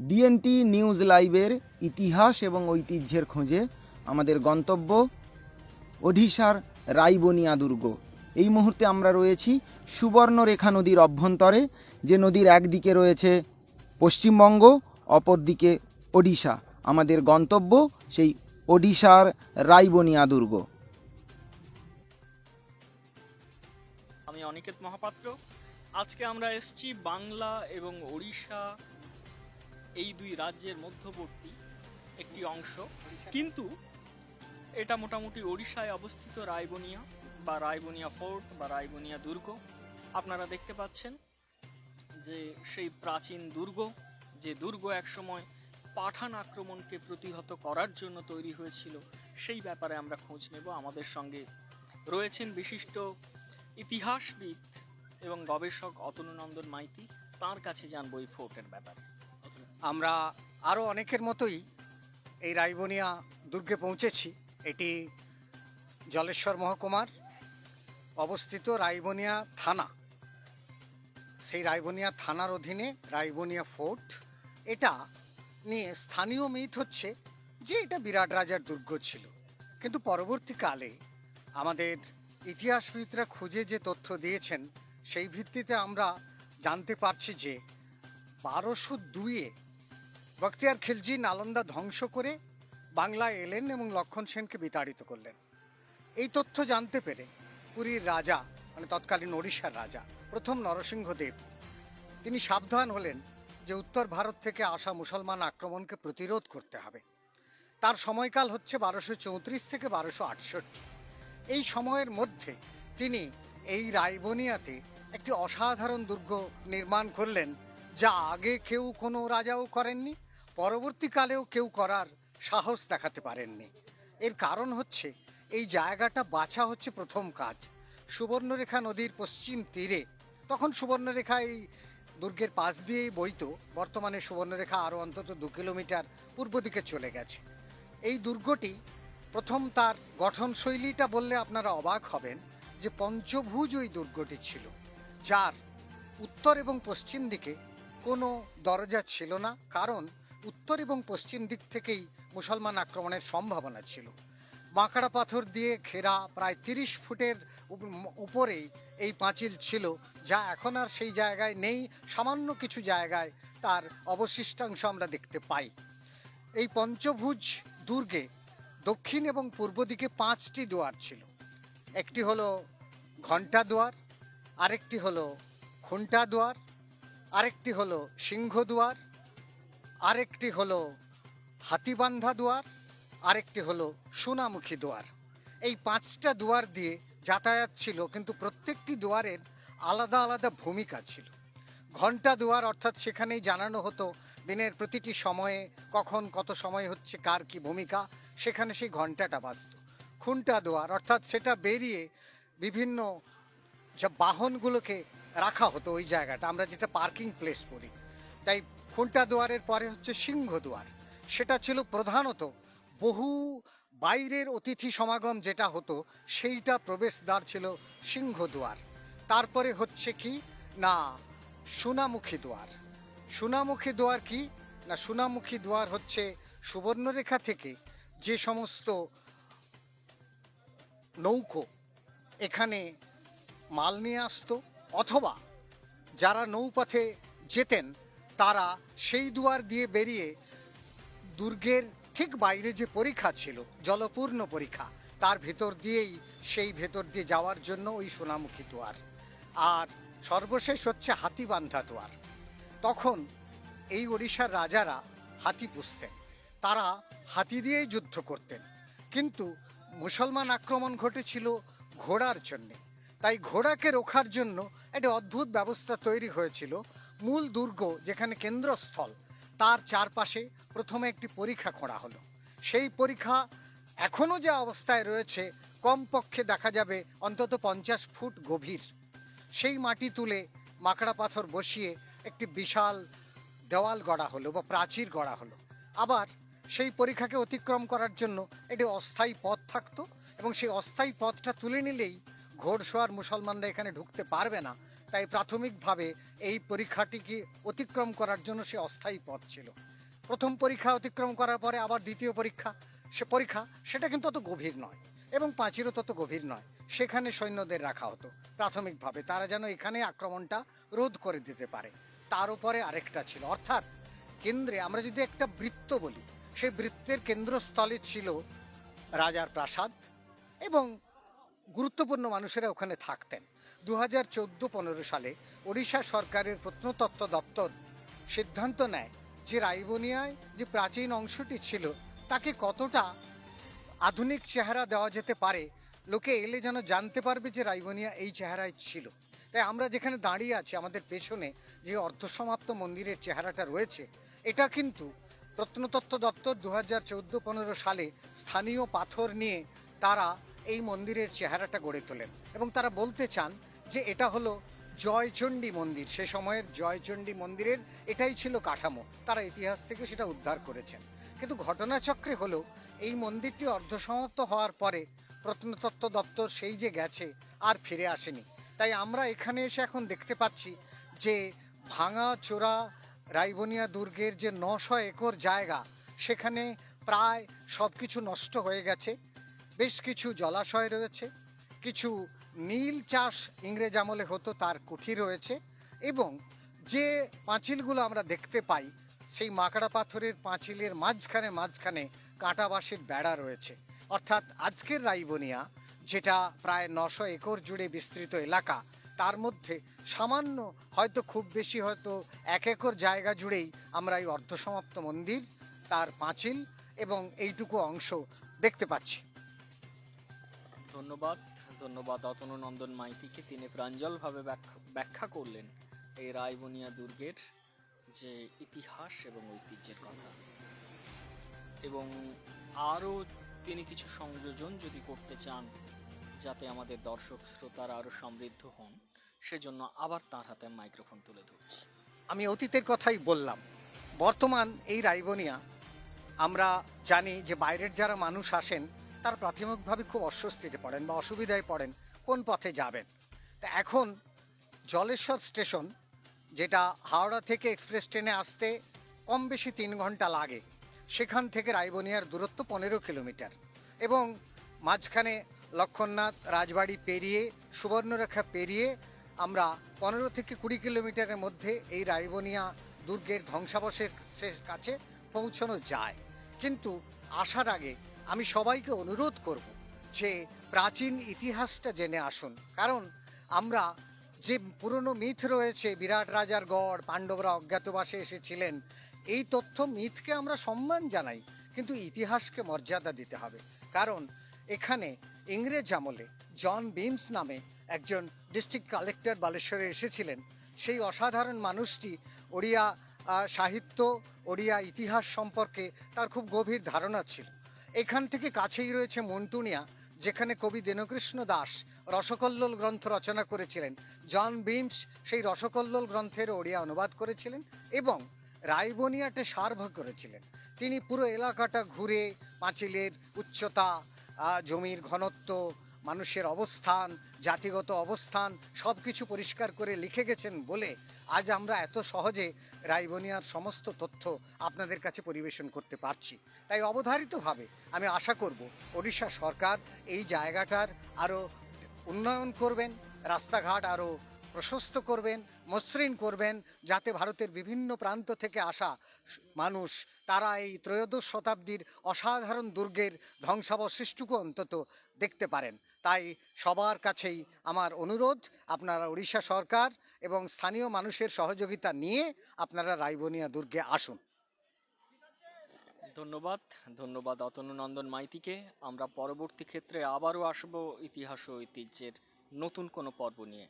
DNT news লাইভের ইতিহাস এবং ঐতিহ্যের খোঁজে আমাদের গন্তব্য ওডিশার রাইবনিয়া দুর্গ। এই মুহূর্তে আমরা রয়েছি সুবর্ণরেখা নদীর অভ্যন্তরে, যে নদীর একদিকে রয়েছে পশ্চিমবঙ্গ, অপরদিকে ওডিশা। আমাদের গন্তব্য সেই ওডিশার রাইবনিয়া দুর্গ। আমি অনিকেত মহাপাত্র। আজকে আমরা এসেছি বাংলা এবং ওড়িশা এই দুই রাজ্যের মধ্যবর্তী একটি অংশ। কিন্তু এটা মোটামুটি ওড়িশায় অবস্থিত রায়বনিয়া বা রায়বনিয়া ফোর্ট বা রায়বনিয়া দুর্গ। আপনারা দেখতে পাচ্ছেন যে সেই প্রাচীন দুর্গ, যে দুর্গ একসময় পাঠান আক্রমণকে প্রতিহত করার জন্য তৈরি হয়েছিল, সেই ব্যাপারে আমরা খোঁজ নেব। আমাদের সঙ্গে রয়েছেন বিশিষ্ট ইতিহাসবিদ এবং গবেষক অতনুনন্দন মাইতি। তার কাছে জানব এই ফোর্টের ব্যাপারে। আমরা আরও অনেকের মতোই এই রাইবনিয়া দুর্গে পৌঁছেছি। এটি জলেশ্বর মহকুমার অবস্থিত রাইবনিয়া থানা। সেই রাইবনিয়া থানার অধীনে রাইবনিয়া ফোর্ট। এটা নিয়ে স্থানীয় মিথ হচ্ছে যে এটা বিরাট রাজার দুর্গ ছিল। কিন্তু পরবর্তীকালে আমাদের ইতিহাসবিদরা খুঁজে যে তথ্য দিয়েছেন, সেই ভিত্তিতে আমরা জানতে পারছি যে বারোশো দুইয়ে বখতিয়ার খিলজি নালন্দা ধ্বংস করে বাংলায় এলেন এবং লক্ষণ সেনকে বিতাড়িত করলেন। এই তথ্য জানতে পেরে পুরীর রাজা মানে তৎকালীন ওড়িশার রাজা, প্রথম নরসিংহদেব, তিনি সাবধান হলেন যে উত্তর ভারত থেকে আসা মুসলমান আক্রমণকে প্রতিরোধ করতে হবে। তার সময়কাল হচ্ছে বারোশো চৌত্রিশ থেকে বারোশো আটষট্টি। এই সময়ের মধ্যে তিনি এই রায়বনিয়াতে একটি অসাধারণ দুর্গ নির্মাণ করলেন যা আগে কেউ কোনো রাজাও করেননি, পরবর্তীকালেও কেউ করার সাহস দেখাতে পারেননি। এর কারণ হচ্ছে, এই জায়গাটা বাছা হচ্ছে প্রথম কাজ। সুবর্ণরেখা নদীর পশ্চিম তীরে, তখন সুবর্ণরেখা এই দুর্গের পাশ দিয়েই বইতো, বর্তমানে সুবর্ণরেখা আরও অন্তত দু কিলোমিটার পূর্ব দিকে চলে গেছে। এই দুর্গটি প্রথম তার গঠনশৈলীটা বললে আপনারা অবাক হবেন যে পঞ্চভুজ ওই দুর্গটি ছিল, যার উত্তর এবং পশ্চিম দিকে কোনো দরজা ছিল না, কারণ উত্তর এবং পশ্চিম দিক থেকেই মুসলমান আক্রমণের সম্ভাবনা ছিল। বাঁকড়া পাথর দিয়ে ঘেরা প্রায় তিরিশ ফুটের উপ- উপরেই এই পাঁচিল ছিল, যা এখন আর সেই জায়গায় নেই, সামান্য কিছু জায়গায় তার অবশিষ্টাংশ আমরা দেখতে পাই। এই পঞ্চভুজ দুর্গে দক্ষিণ এবং পূর্ব দিকে পাঁচটি দুয়ার ছিল। একটি হলো ঘণ্টা দুয়ার, আরেকটি হলো খুন্টা দুয়ার আরেকটি হলো সিংহ দুয়ার, আরেকটি হলো হাতিবান্ধা দুয়ার, আরেকটি হলো সোনামুখী দুয়ার। এই পাঁচটা দুয়ার দিয়ে যাতায়াত ছিল, কিন্তু প্রত্যেকটি দুয়ারের আলাদা আলাদা ভূমিকা ছিল। ঘণ্টা দুয়ার অর্থাৎ সেখানেই জানানো হতো দিনের প্রতিটি সময়ে কখন কত সময় হচ্ছে, কার কি ভূমিকা, সেখানে সেই ঘন্টাটা বাজত। খুন্টা দুয়ার, অর্থাৎ সেটা বেরিয়ে বিভিন্ন যা বাহনগুলোকে রাখা হতো ওই জায়গাটা। আমরা যেটা পার্কিং প্লেস বলি। তাই খুন্টা দুয়ারের পরে হচ্ছে সিংহ দুয়ার। সেটা ছিল প্রধানত বহু বাইরের অতিথি সমাগম যেটা হতো, সেইটা প্রবেশদ্বার ছিল সিংহ দুয়ার। তারপরে হচ্ছে কি? না, সোনামুখী দুয়ার। সোনামুখী দুয়ার কি? না, সোনামুখী দুয়ার হচ্ছে সুবর্ণরেখা থেকে যে সমস্ত নৌকো এখানে মাল নিয়ে আসতো অথবা যারা নৌপথে যেতেন, তারা সেই দুয়ার দিয়ে বেরিয়ে দুর্গের ঠিক বাইরে যে পরীক্ষা ছিল, জলপূর্ণ পরীক্ষা, তার ভেতর দিয়েই সেই ভেতর দিয়ে যাওয়ার জন্য ওই সোনামুখী দুয়ার। আর সর্বশেষ হচ্ছে হাতিবান্ধা দুয়ার। তখন এই ওড়িশার রাজারা হাতি পুষতেন। তারা হাতি দিয়েই যুদ্ধ করতেন। কিন্তু মুসলমান আক্রমণ ঘটেছিল ঘোড়ার জন্যে। তাই ঘোড়াকে রোখার জন্য একটা অদ্ভুত ব্যবস্থা তৈরি হয়েছিল। মূল দুর্গ যেখানে কেন্দ্রস্থল, তার চারপাশে প্রথমে একটি পরীক্ষা খোঁড়া হলো। সেই পরীক্ষা এখনও যে অবস্থায় রয়েছে, কমপক্ষে দেখা যাবে অন্তত পঞ্চাশ ফুট গভীর। সেই মাটি তুলে মাকড়া পাথর বসিয়ে একটি বিশাল দেওয়াল গড়া হলো বা প্রাচীর গড়া হলো। আবার সেই পরীক্ষাকে অতিক্রম করার জন্য একটি অস্থায়ী পথ থাকতো এবং সেই অস্থায়ী পথটা তুলে নিলেই ঘোড়সোয়ার মুসলমানরা এখানে ঢুকতে পারবে না। তাই প্রাথমিকভাবে এই পরীক্ষাটিকে অতিক্রম করার জন্য সে অস্থায়ী পথ ছিল। প্রথম পরীক্ষা অতিক্রম করার পরে আবার দ্বিতীয় পরীক্ষা। সে পরীক্ষা, সেটা কিন্তু অত গভীর নয় এবং পাঁচিরও তত গভীর নয়। সেখানে সৈন্যদের রাখা হতো প্রাথমিকভাবে। তারা যেন এখানে আক্রমণটা রোধ করে দিতে পারে। তার উপরে আরেকটা ছিল। অর্থাৎ কেন্দ্রে আমরা যদি একটা বৃত্ত বলি, সেই বৃত্তের কেন্দ্রস্থলে ছিল রাজার প্রাসাদ এবং গুরুত্বপূর্ণ মানুষেরা ওখানে থাকতেন। দু হাজার চোদ্দ পনেরো সালে ওড়িশা সরকারের প্রত্নতত্ত্ব দপ্তর সিদ্ধান্ত নেয় যে রাইবোনিয়ায় যে প্রাচীন অংশটি ছিল, তাকে কতটা আধুনিক চেহারা দেওয়া যেতে পারে, লোকে এলে যেন জানতে পারবে যে রাইবোনিয়া এই চেহারায় ছিল। তাই আমরা যেখানে দাঁড়িয়ে আছি, আমাদের পেছনে যে অর্ধসমাপ্ত মন্দিরের চেহারাটা রয়েছে, এটা কিন্তু প্রত্নতত্ত্ব দপ্তর দু হাজার চোদ্দ পনেরো সালে স্থানীয় পাথর নিয়ে তারা এই মন্দিরের চেহারাটা গড়ে তোলেন এবং তারা বলতে চান যে এটা হলো জয়চণ্ডী মন্দির। সে সময়ের জয়চণ্ডী মন্দিরের এটাই ছিল কাঠামো। তারা ইতিহাস থেকে সেটা উদ্ধার করেছেন। কিন্তু ঘটনাচক্রে হলো এই মন্দিরটি অর্ধসমাপ্ত হওয়ার পরে প্রত্নতত্ত্ব দপ্তর সেই যে গেছে আর ফিরে আসেনি। তাই আমরা এখানে এসে এখন দেখতে পাচ্ছি যে ভাঙা চোরা রাইবনিয়া দুর্গের যে নশো একর জায়গা, সেখানে প্রায় সব কিছু নষ্ট হয়ে গেছে। বেশ কিছু জলাশয় রয়েছে, কিছু নীল চাষ ইংরেজ আমলে হতো, তার কুঠি রয়েছে এবং যে পাঁচিলগুলো আমরা দেখতে পাই, সেই মাকড়া পাথরের পাঁচিলের মাঝখানে মাঝখানে কাঁটা বাঁশের বেড়া রয়েছে। অর্থাৎ আজকের রাইবনিয়া, যেটা প্রায় নশো একর জুড়ে বিস্তৃত এলাকা, তার মধ্যে সামান্য হয়তো খুব বেশি হয়তো এক একর জায়গা জুড়েই আমরা এই অর্ধসমাপ্ত মন্দির, তার পাঁচিল এবং এইটুকু অংশ দেখতে পাচ্ছি। ধন্যবাদ ধন্যবাদ অতনু নন্দন মাইতিকে। তিনি প্রাঞ্জলভাবে ব্যাখ্যা ব্যাখ্যা করলেন এই রায়বনিয়া দুর্গের যে ইতিহাস এবং ঐতিহ্যের কথা। এবং আরও তিনি কিছু সংযোজন যদি করতে চান, যাতে আমাদের দর্শক শ্রোতারা আরও সমৃদ্ধ হন, সেজন্য আবার তার হাতে মাইক্রোফোন তুলে ধরছি। আমি অতীতের কথাই বললাম, বর্তমান এই রাইবনিয়া আমরা জানি যে বাইরের যারা মানুষ আসেন তারা প্রাথমিকভাবে খুব অস্বস্তিতে পড়েন বা অসুবিধায় পড়েন, কোন পথে যাবেন? তা এখন জলেশ্বর স্টেশন, যেটা হাওড়া থেকে এক্সপ্রেস ট্রেনে আসতে কম বেশি তিন ঘণ্টা লাগে, সেখান থেকে রাইবনিয়ার দূরত্ব পনেরো কিলোমিটার এবং মাঝখানে লক্ষণনাথ রাজবাড়ি পেরিয়ে, সুবর্ণরেখা পেরিয়ে আমরা পনেরো থেকে কুড়ি কিলোমিটারের মধ্যে এই রাইবনিয়া দুর্গের ধ্বংসাবশেষের কাছে পৌঁছানো যায়। কিন্তু আসার আগে আমি সবাইকে অনুরোধ করব যে প্রাচীন ইতিহাসটা জেনে আসুন। কারণ আমরা যে পুরনো মিথ রয়েছে, বিরাট রাজার গড়, পাণ্ডবরা অজ্ঞাতবাসে এসেছিলেন, এই তথ্য মিথকে আমরা সম্মান জানাই, কিন্তু ইতিহাসকে মর্যাদা দিতে হবে। কারণ এখানে ইংরেজ আমলে জন বিমস নামে একজন ডিস্ট্রিক্ট কালেক্টর বালেশ্বরে এসেছিলেন। সেই অসাধারণ মানুষটি ওড়িয়া সাহিত্য, ওড়িয়া ইতিহাস সম্পর্কে তার খুব গভীর ধারণা ছিল। এখান থেকে কাছেই রয়েছে মন্টুনিয়া যেখানে কবি দীনকৃষ্ণ দাস রসকল্লোল গ্রন্থ রচনা করেছিলেন। জন বিমস সেই রসকল্লোল গ্রন্থের ওড়িয়া অনুবাদ করেছিলেন এবং রাইবনিয়াটে সার্ভ করেছিলেন। তিনি পুরো এলাকাটা ঘুরে পাঁচিলের উচ্চতা জমির ঘনত্ব, মানুষের অবস্থান, জাতিগত অবস্থান সব কিছু পরিষ্কার করে লিখে গেছেন বলে আজ আমরা এত সহজে রাইবনিয়ার সমস্ত তথ্য আপনাদের কাছে পরিবেশন করতে পারছি। তাই অবধারিতভাবে আমি আশা করব ওড়িশা সরকার এই জায়গাটার আরও উন্নয়ন করবেন, রাস্তাঘাট আরও প্রশস্ত করবেন, মসৃণ করবেন, যাতে ভারতের বিভিন্ন প্রান্ত থেকে আসা মানুষ, তারা এই ত্রয়োদশ শতাব্দীর অসাধারণ দুর্গের ধ্বংসাবশিষ্টুকু অন্তত দেখতে পারেন। তাই সবার কাছেই আমার অনুরোধ, আপনারা উড়িষ্যা সরকার এবং স্থানীয় মানুষের সহযোগিতা নিয়ে আপনারা রাইবনিয়া দুর্গে আসুন। ধন্যবাদ ধন্যবাদ অতনু নন্দন মাইতিকে। আমরা পরবর্তী ক্ষেত্রে আবারও আসব ইতিহাস ও ঐতিহ্যের নতুন কোনো পর্ব নিয়ে।